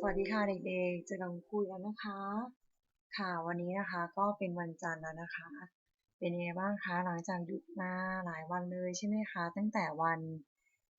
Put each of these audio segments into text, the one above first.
สวัสดีค่ะเด็กๆ เจอกับคุณครูแล้วนะคะ ค่ะวันนี้นะคะก็เป็นวันจันทร์แล้วนะคะ เป็นยังไงบ้างคะหลังจากหยุดมาหลายวันเลยใช่ไหมคะ ตั้งแต่วัน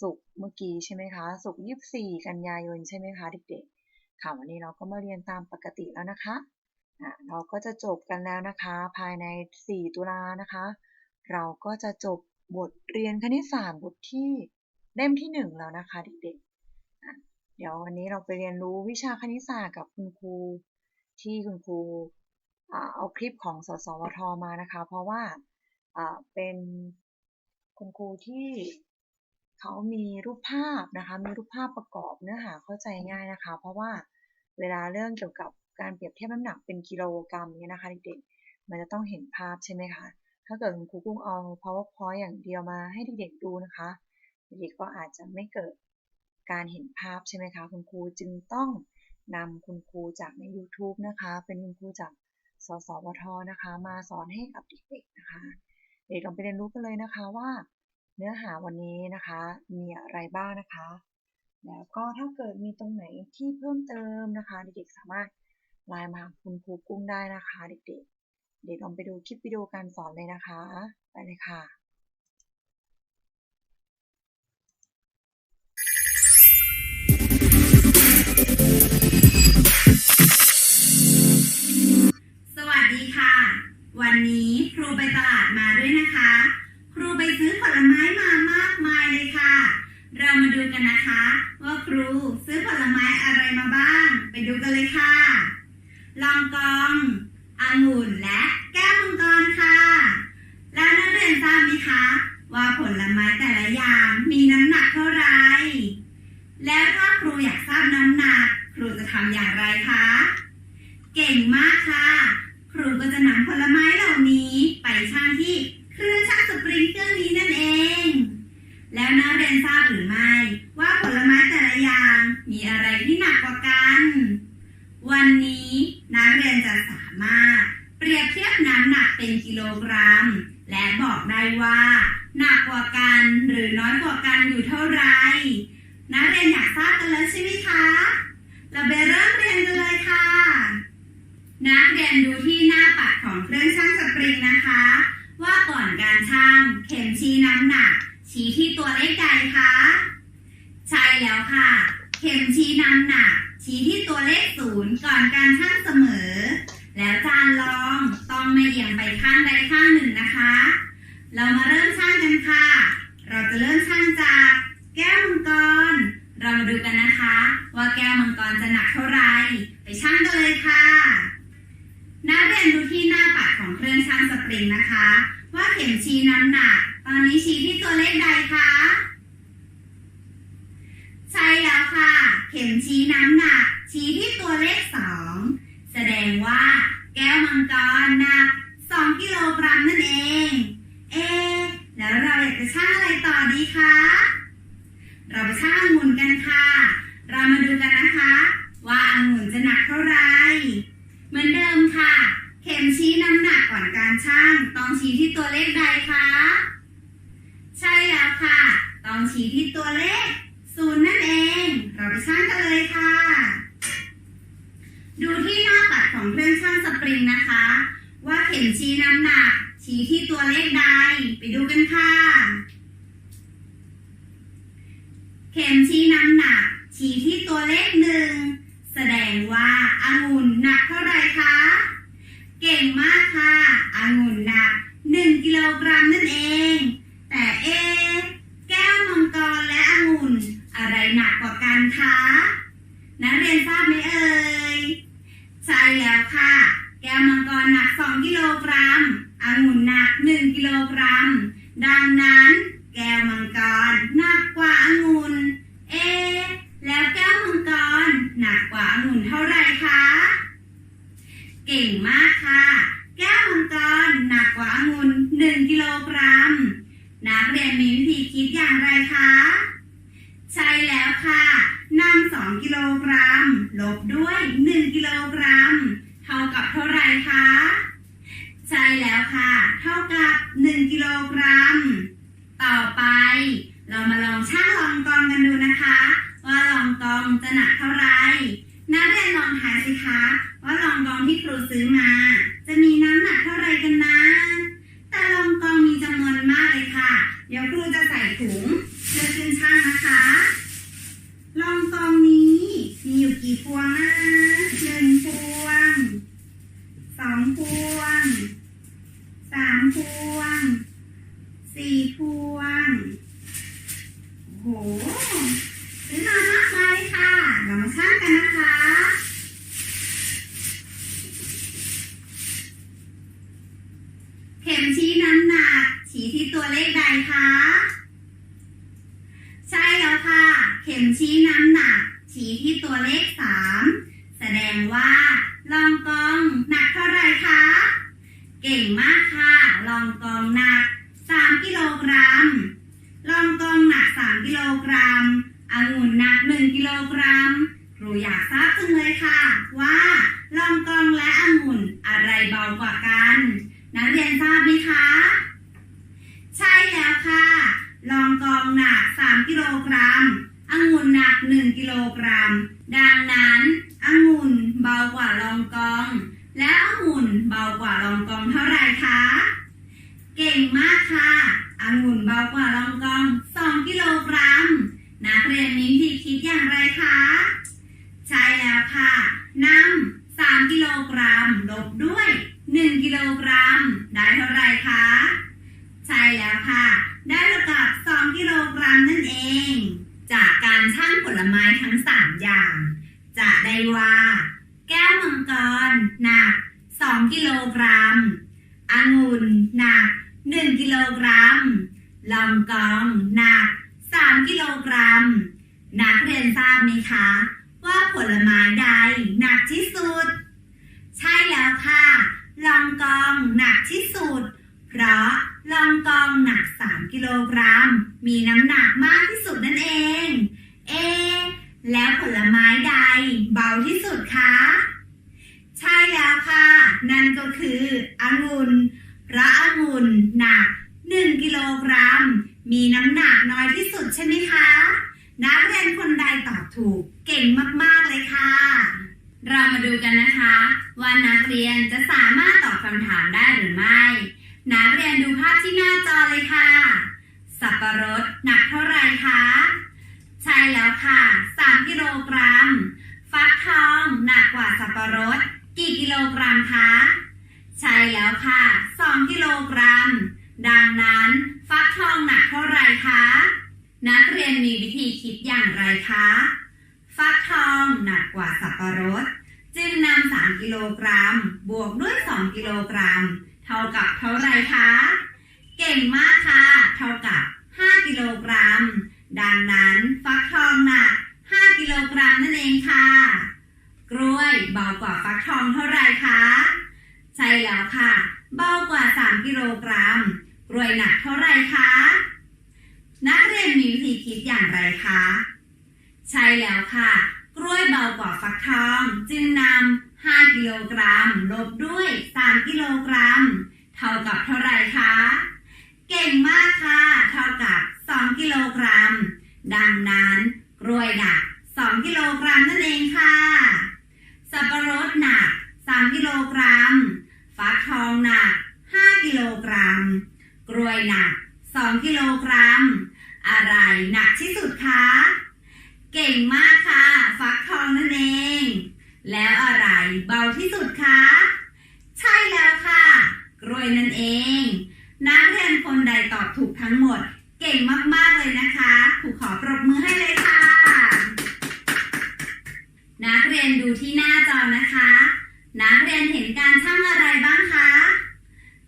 ศุกร์เมื่อกี้ใช่ไหมคะศุกร์24กันยายนใช่ไหมคะเด็กๆ ค่ะวันนี้เราก็มาเรียนตามปกติแล้วนะคะอะเราก็จะจบกันแล้วนะคะ ภายใน 4 ตุลานะคะ เราก็จะจบบทเรียนคณิตศาสตร์บทที่เล่มที่ 1 แล้วนะคะเด็กๆ เดี๋ยววันนี้เราไปเรียนรู้วิชาคณิตศาสตร์กับคุณครูที่คุณครูเอาคลิปของสสวทมานะคะ เพราะว่าอ่าเป็นคุณครูที่เขามีรูปภาพนะคะ มีรูปภาพประกอบเนื้อหาเข้าใจง่ายนะคะ เพราะว่าเวลาเรื่องเกี่ยวกับการเปรียบเทียบน้ำหนักเป็นกิโลกรัมเนี่ยนะคะเด็กๆมันจะต้องเห็นภาพใช่ไหมคะ ถ้าเกิดคุณครูกุ้งเอา powerpoint อย่างเดียวมาให้เด็กๆดูนะคะ เด็กๆก็อาจจะไม่เกิด การเห็นภาพใช่ไหมคะ คุณครูจึงต้องนำคุณครูจากใน YouTube นะคะ เป็นคุณครูจากสสวทนะคะ มาสอนให้กับเด็กๆนะคะ เด็กลองไปเรียนรู้กันเลยนะคะว่า เนื้อหาวันนี้นะคะ มีอะไรบ้างนะคะ แล้วก็ถ้าเกิดมีตรงไหนที่เพิ่มเติมนะคะ เด็กๆสามารถไลน์มาหาคุณครูกุ้งได้นะคะ เด็กๆ เด็กลองไปดูคลิปวิดีโอการสอนเลยนะคะ ไปเลยค่ะ สวัสดีค่ะ วันนี้ครูไปตลาดมาด้วยนะคะ ครูไปซื้อผลไม้มามากมายเลยค่ะ เรามาดูกันนะคะ ว่าครูซื้อผลไม้อะไรมาบ้าง ไปดูกันเลยค่ะ ลองกององุ่นและแก้วมังกรค่ะ แล้วนักเรียนทราบไหมคะ ว่าผลไม้แต่ละอย่างมีน้ำหนักเท่าไร แล้วถ้าครูอยากทราบน้ำหนัก รูจะทำอย่างไรคะ เก่งมากค่ะ ครูก็จะนำผลไม้เหล่านี้ไปชั่งที่เครื่องชั่งสปริงเครื่องนี้นั่นเอง แล้วนักเรียนทราบหรือไม่ว่าผลไม้แต่ละอย่างมีอะไรที่หนักกว่ากัน วันนี้นักเรียนจะสามารถ เปรียบเทียบน้ำหนักเป็นกิโลกรัม และบอกได้ว่าหนักกว่ากันหรือน้อยกว่ากันอยู่เท่าไหร่นักเรียนอยากทราบกันแล้วใช่ไหมคะ เราไปเริ่มเรียนกันเลยค่ะ นักเรียนดูที่หน้าปัดของเครื่องชั่งสปริงนะคะ ว่าก่อนการชั่งเข็มชี้น้ำหนัก ชี้ที่ตัวเลขใดคะใช่แล้วค่ะ เข็มชี้น้ำหนัก ชี้ที่ตัวเลขศูนย์ก่อนการชั่งเสมอ แล้วจานรองต้องไม่เอียงไปข้างใดข้างหนึ่งนะคะ เรามาเริ่มชั่งกันค่ะ เราจะเริ่มชั่งจากแก้วมังกร เรามาดูกันนะคะ ว่าแก้วมังกรจะหนักเท่าไหร่ไปชั่งกันเลยค่ะนักเรียนดูที่หน้าปัดของเครื่องชั่งสปริงนะคะ ว่าเข็มชี้น้ำหนัก ตอนนี้ชี้ที่ตัวเลขใดคะใช่แล้วค่ะ เข็มชี้น้ำหนัก ชี้ที่ตัวเลขสองแสดงว่าแก้วมังกรหนัก2กิโลกรัมนั่นเอง เอแล้วเราอยากจะชั่งอะไรต่อดีคะเราไปชั่งองุ่นกันค่ะ เรามาดูกันนะคะ ว่าองุ่นจะหนักเท่าไหร่เหมือนเดิมค่ะ เข็มชี้น้ำหนักก่อนการชั่ง ต้องชี้ที่ตัวเลขใดคะใช่แล้วค่ะ ต้องชี้ที่ตัวเลขศูนย์นั่นเอง เราไปชั่งกันเลยค่ะ ดูที่หน้าปัดของเครื่องชั่งสปริงนะคะ ว่าเข็มชี้น้ำหนัก ชี้ที่ตัวเลขใด ไปดูกันค่ะ เข็มชี้น้ำหนัก ชี้ที่ตัวเลขหนึ่ง แสดงว่าอางุ่นหนักเท่าไรคะ เก่งมากค่ะอางุ่นหนัก 1 กิโลกรัมนั่นเอง แต่เอะแก้วมังกรและองุ่น อะไรหนักกว่ากันคะนักเรียนทราบไหมเอ่ย ใช่แล้วค่ะ แก้วมังกรหนัก 2 กิโลกรัมองุ่นหนัก 1 กิโลกรัม ดังนั้น แก้วมังกรหนักกว่าองุ่น เอะแล้วแก้วมังกรหนักกว่าองุ่นเท่าไหร่คะ เก่ง มากค่ะ แก้วมังกรหนักกว่าองุ่น1กิโลกรัม นักเรียนมีวิธีคิดอย่างไรคะ ใช่แล้วค่ะนำ2กิโลกรัม ลบด้วย 1 กิโลกรัม เท่ากับเท่าไรคะ ใช่แล้วค่ะ เท่ากับ 1 กิโลกรัม ต่อไป เรามาลองชั่งลองกองกันดูนะคะ ว่าลองกองจะหนักเท่าไรนักเรียนลองทาสิคะ ซื้อมา จะมีน้ำหนักเท่าไรกันนะต่ลองกองมีจำนวนมากเลยค่ะ เดี๋ยวครูจะใส่ถุงเพื่อขึ้นช่างนะคะ ลองกองนี้มีอยู่กี่พวงนะหนึ่งพวงสองพวงสามพวงสี่พวงโอ้โห ซื้อมามากมายเลยค่ะ เรามาช่างกันนะคะ เข็มชี้น้ำหนัก ชี้ที่ตัวเลขใดคะ ใช่แล้วค่ะ เข็มชี้น้ำหนัก ชี้ที่ตัวเลขสามแสดงว่าลองกองหนักเท่าไหร่คะ เก่งมากค่ะ ลองกองหนัก 3 กิโลกรัม ลองกองหนัก 3 กิโลกรัมองุ่นหนัก 1 กิโลกรัมครูอยากทราบจังเลยค่ะ ว่าลองกองและองุ่นอะไรเบากว่ากัน นักเรียนทราบไหมคะ ใช่แล้วค่ะ ลองกองหนัก 3 กิโลกรัมองุ่นหนัก 1 กิโลกรัม ดังนั้นองุ่นเบากว่าลองกอง และองุ่นเบากว่าลองกองเท่าไหร่คะ เก่งมากค่ะองุ่นเบากว่าลองกอง 2 กิโลกรัม นักเรียนมีวิธีคิดอย่างไรคะ ใช่แล้วค่ะนำ3กิโลกรัมลบด้วย 1 กิโลกรัม ได้เท่าไหร่คะ ใช่ แล้วค่ะ ได้เท่ากับ 2 กิโลกรัมนั่นเอง จากการชั่งผลไม้ทั้ง 3 อย่าง จะได้ว่า แก้วมังกรหนัก 2 กิโลกรัมองุ่นหนัก 1 กิโลกรัมลองกองหนัก 3 กิโลกรัม นักเรียนทราบไหมคะ ว่าผลไม้ใดหนักที่สุด ใช่แล้วค่ะ ลองกองหนักที่สุด เพราะ ลองกองหนัก 3 กิโลกรัม มีน้ำหนักมากที่สุดนั่นเอง เอ แล้วผลไม้ใด เบาที่สุดคะ ใช่แล้วค่ะ นั่นก็คือองุ่นพระองุ่นหนัก 1 กิโลกรัม มีน้ำหนักน้อยที่สุดใช่ไหมคะ นักเรียนคนใดตอบถูกเก่งมากๆเลยค่ะ เรามาดูกันนะคะ ว่านักเรียนจะสามารถตอบคำถามได้หรือไม่ นักเรียนดูภาพที่หน้าจอเลยค่ะ สับปะรดหนักเท่าไรคะ ใช่แล้วค่ะ3กิโลกรัม ฟักทองหนักกว่าสับปะรด กี่กิโลกรัมคะ ใช่แล้วค่ะ2กิโลกรัม ดังนั้น ฟักทองหนักเท่าไรคะ นักเรียนมีวิธีคิดอย่างไรคะ ฟักทองหนักกว่าสับปะรด จึงนำ3กิโลกรัม บวกด้วย 2 กิโลกรัม ท่ากับเท่าไรคะ เก่งมากค่ะ เท่ากับ 5 กิโลกรัม ดังนั้นฟักทองหนัก 5 กิโลกรัมนั่นเองค่ะ กล้วยเบากว่าฟักทองเท่าไรคะ ใช่แล้วค่ะ เบากว่า 3 กิโลกรัม กล้วยหนักเท่าไรคะ นักเรียนมีวิธีคิดอย่างไรคะ ใช่แล้วค่ะ กล้วยเบากว่าฟักทอง จึงนำ 5กิโลกรัมลบด้วย 3 กิโลกรัม เท่ากับเท่าไรคะ เก่งมากค่ะ เท่ากับ 2 กิโลกรัม ดังนั้นกล้วยหนัก 2 กิโลกรัมนั่นเองค่ะ สับปะรดหนัก 3 กิโลกรัม ฟักทองหนัก 5 กิโลกรัม กล้วยหนัก 2 กิโลกรัม อะไรหนักที่สุดคะ เก่งมากค่ะ ฟักทองนั่นเอง แล้วอะไรเบาที่สุดคะ ใช่แล้วค่ะ กล้วยนั่นเอง นักเรียนคนใดตอบถูกทั้งหมด เก่งมาก ๆ เลยนะคะครูขอปรบมือให้เลยค่ะ นักเรียนดูที่หน้าจอนะคะ นักเรียนเห็นการชั่งอะไรบ้างคะ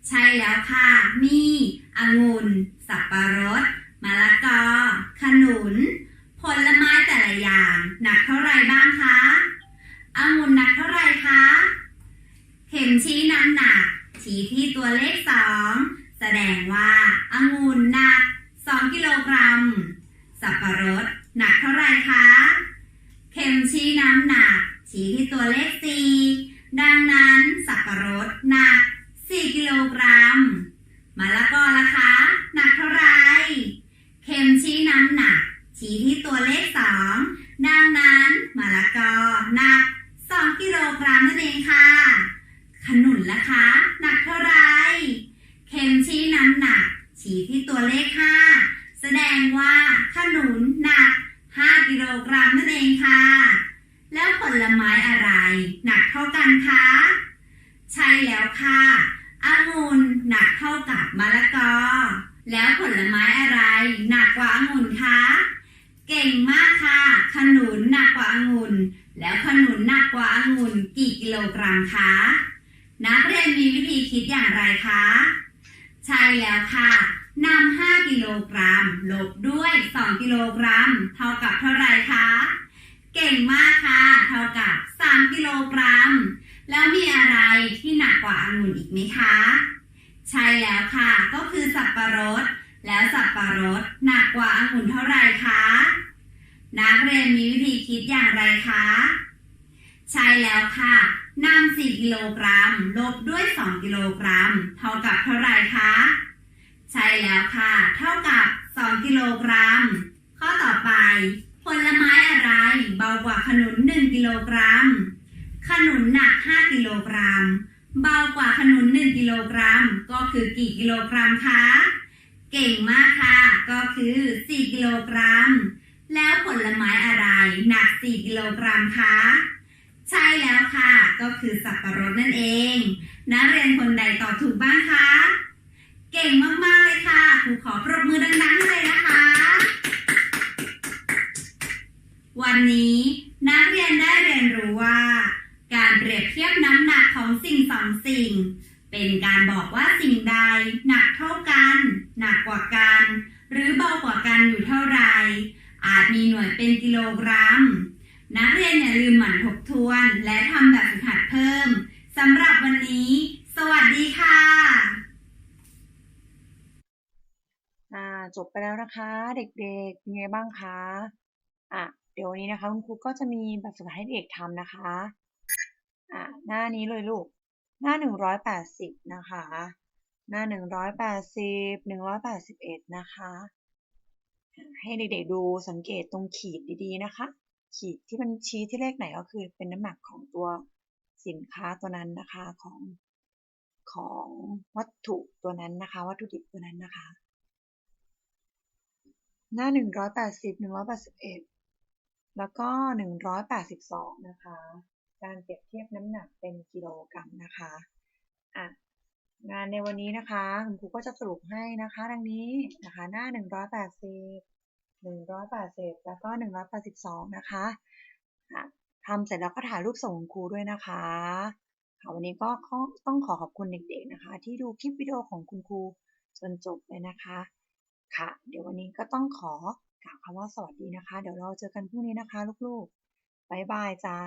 ใช่แล้วค่ะ มีองุ่น สับปะรดมะละกอ ขนุน ผลไม้แต่ละอย่าง หนักเท่าไรบ้างคะ องุ่นหนักเท่าไหร่คะ เข็มชี้น้ำหนัก ชี้ที่ตัวเลขสองแสดงว่าองุ่นหนัก 2 กิโลกรัม สับปะรดหนักเท่าไหร่คะ เข็มชี้น้ำหนัก ชี้ที่ตัวเลข4ดังนั้นสับปะรดหนัก 4 กิโลกรัมมะละกอล่ะคะ หนักเท่าไหร่เข็มชี้น้ำหนัก ชี้ที่ตัวเลข2ดังนั้นมะละกอหนัก ผลไม้อะไร หนักเท่ากันคะ ใช่แล้วค่ะองุ่นหนักเท่ากับ มะละแล้วผลไม้อะไร หนักกว่าองุ่นคะ เก่งมากค่ะ ขนุนหนักกว่าองุ่น แล้วขนุนหนักกว่าองุ่นกี่กิโลกรัมคะ นักเรียนมีวิธีคิดอย่างไรคะ ใช่แล้วค่ะนำ5กิโลกรัมลบด้วย 2 กิโลกรัม เท่ากับเท่าไรคะ เก่งมากค่ะ เท่ากับ 3 กิโลกรัม แล้วมีอะไรที่หนักกว่าองุ่นอีกไหมคะ ใช่แล้วค่ะ ก็คือสับปะรด แล้วสับปะรดหนักกว่าองุ่นเท่าไหร่คะนักเรียนมีวิธีคิดอย่างไรคะใช่แล้วค่ะนำ4กิโลกรัมลบด้วย 2 กิโลกรัม เท่ากับเท่าไหร่คะใช่แล้วค่ะ เท่ากับ 2 กิโลกรัม ข้อต่อไป ผลไม้อะไร เบากว่าขนุน 1 กิโลกรัม ขนุนหนัก 5 กิโลกรัม เบากว่าขนุน1กิโลกรัมก็คือกี่กิโลกรัมคะ เก่งมากค่ะ ก็คือ 4 กิโลกรัม แล้วผลไม้อะไรหนัก 4 กิโลกรัมคะ ใช่แล้วค่ะ ก็คือสับปะรดนั่นเอง นักเรียนคนใดตอบถูกบ้างคะ เก่งมากๆเลยค่ะครูขอปรบมือดังๆเลยนะคะ วันนี้ สิ่งสองสิ่ง เป็นการบอกว่าสิ่งใด หนักเท่ากัน หนักกว่ากัน หรือเบากว่ากันอยู่เท่าไร อาจมีหน่วยเป็นกิโลกรัม นักเรียนอย่าลืมหมั่นทบทวนและทำแบบฝึกหัดเพิ่มสำหรับวันนี้ สวัสดีค่ะจบไปแล้วนะคะ เด็กๆเป็นไงบ้างคะอะเดี๋ยววันนี้นะคะคุณครูก็จะมีแบบฝึกหัดให้เด็กทำนะคะอะหน้านี้เลยลูก หน้าหนึ่งร้อยแปดสิบนะคะ หน้าหนึ่งร้อยแปดสิบหนึ่งร้อยแปดสิบเอ็ดนะคะ ให้เด็กๆดูสังเกตตรงขีดดีๆนะคะ ขีดที่มันชี้ที่เลขไหนก็คือเป็นน้ำหนักของตัวสินค้าตัวนั้นนะคะของของวัตถุตัวนั้นนะคะ วัตถุดิบตัวนั้นนะคะ หน้าหนึ่งร้อยแล้วก็หนึ่งร้อยแปดสิบสองนะคะ การเปรียบเทียบน้ำหนักเป็นกิโลกรัมนะคะอะงานในวันนี้นะคะคุณครูก็จะสรุปให้นะคะ ดังนี้นะคะหน้าหนึ่งร้อยแล้วก็หนึ่งร้อยแปดสิบสองนะคะอะทำเสร็จแล้วก็ถ่ายรูปส่งคุณครูด้วยนะคะค่ะวันนี้ก็ต้องขอขอบคุณเด็กๆนะคะ ที่ดูคลิปวิดีโอของคุณครูจนจบเลยนะคะ ค่ะ เดี๋ยววันนี้ก็ต้องขอกล่าวคำว่าสวัสดีนะคะ เดี๋ยวเราเจอกันพรุ่งนี้นะคะ ลูกๆบ๊ายบายจ้า